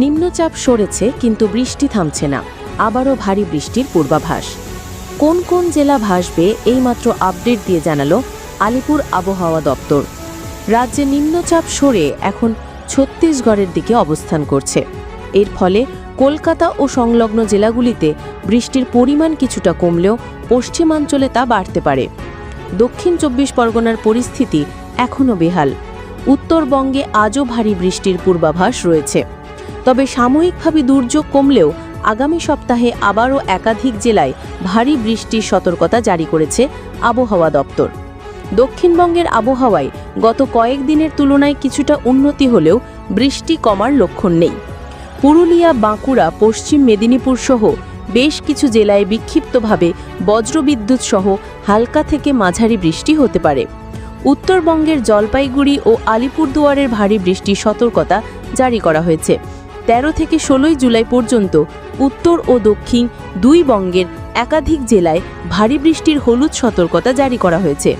নিম্নচাপ সরেছে, কিন্তু বৃষ্টি থামছে না। আবারও ভারী বৃষ্টির পূর্বাভাস। কোন কোন জেলা ভাসবে, এইমাত্র আপডেট দিয়ে জানালো আলিপুর আবহাওয়া দপ্তর। রাজ্যে নিম্নচাপ সরে এখন ছত্তিশগড়ের দিকে অবস্থান করছে। এর ফলে কলকাতা ও সংলগ্ন জেলাগুলিতে বৃষ্টির পরিমাণ কিছুটা কমলেও পশ্চিমাঞ্চলে তা বাড়তে পারে। দক্ষিণ চব্বিশ পরগনার পরিস্থিতি এখনও বেহাল। উত্তরবঙ্গে আজও ভারী বৃষ্টির পূর্বাভাস রয়েছে। তবে সাময়িকভাবে দুর্যোগ কমলেও আগামী সপ্তাহে আবারও একাধিক জেলায় ভারী বৃষ্টির সতর্কতা জারি করেছে আবহাওয়া দপ্তর। দক্ষিণবঙ্গের আবহাওয়ায় গত কয়েকদিনের তুলনায় কিছুটা উন্নতি হলেও বৃষ্টি কমার লক্ষণ নেই। পুরুলিয়া, বাঁকুড়া, পশ্চিম মেদিনীপুর সহ বেশ কিছু জেলায় বিক্ষিপ্তভাবে বজ্রবিদ্যুৎ সহ হালকা থেকে মাঝারি বৃষ্টি হতে পারে। উত্তরবঙ্গের জলপাইগুড়ি ও আলিপুরদুয়ারের ভারী বৃষ্টির সতর্কতা জারি করা হয়েছে। তেরো থেকে ষোলোই জুলাই পর্যন্ত উত্তর ও দক্ষিণ দুই বঙ্গের একাধিক জেলায় ভারী বৃষ্টির হলুদ সতর্কতা জারি করা হয়েছে।